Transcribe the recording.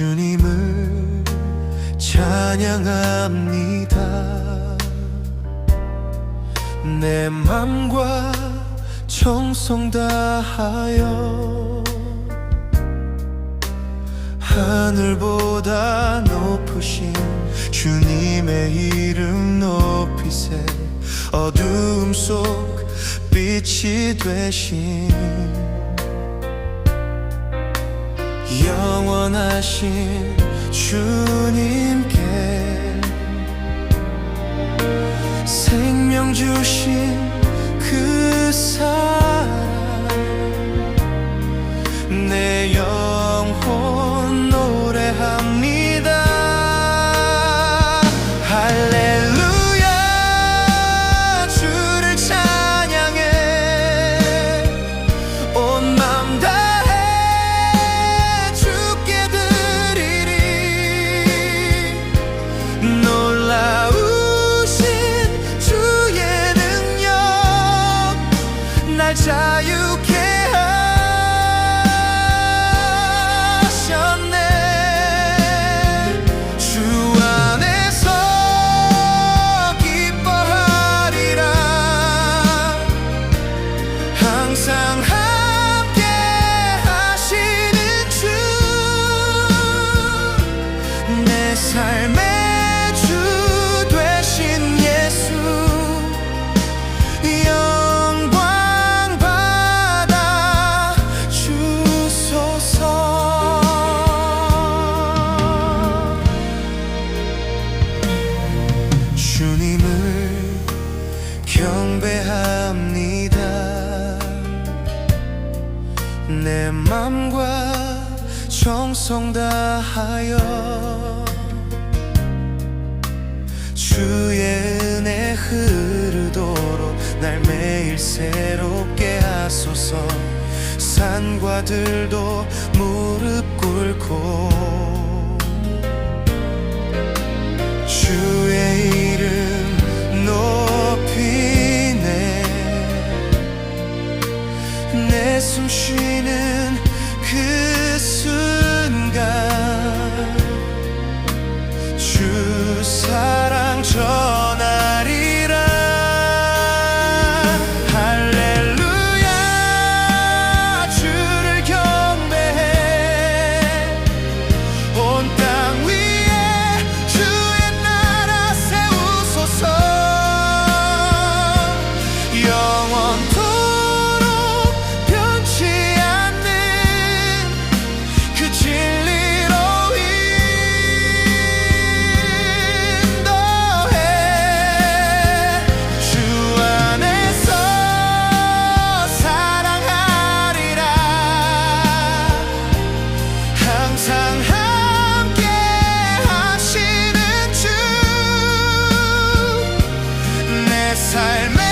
주님을 찬양합니다. 내 맘과 정성 다하여 하늘보다 높으신 주님의 이름 높이세 어두움 속 빛이 되신 영원하신 주님께 생명 주신 놀라우신 주의 능력. 날 자유 내 맘과 정성 다하여 주의 은혜 흐르도록 날 매일 새롭게 하소서. 산과 들도 무릎 꿇고 주의 이름 높이네 내 숨쉬 time.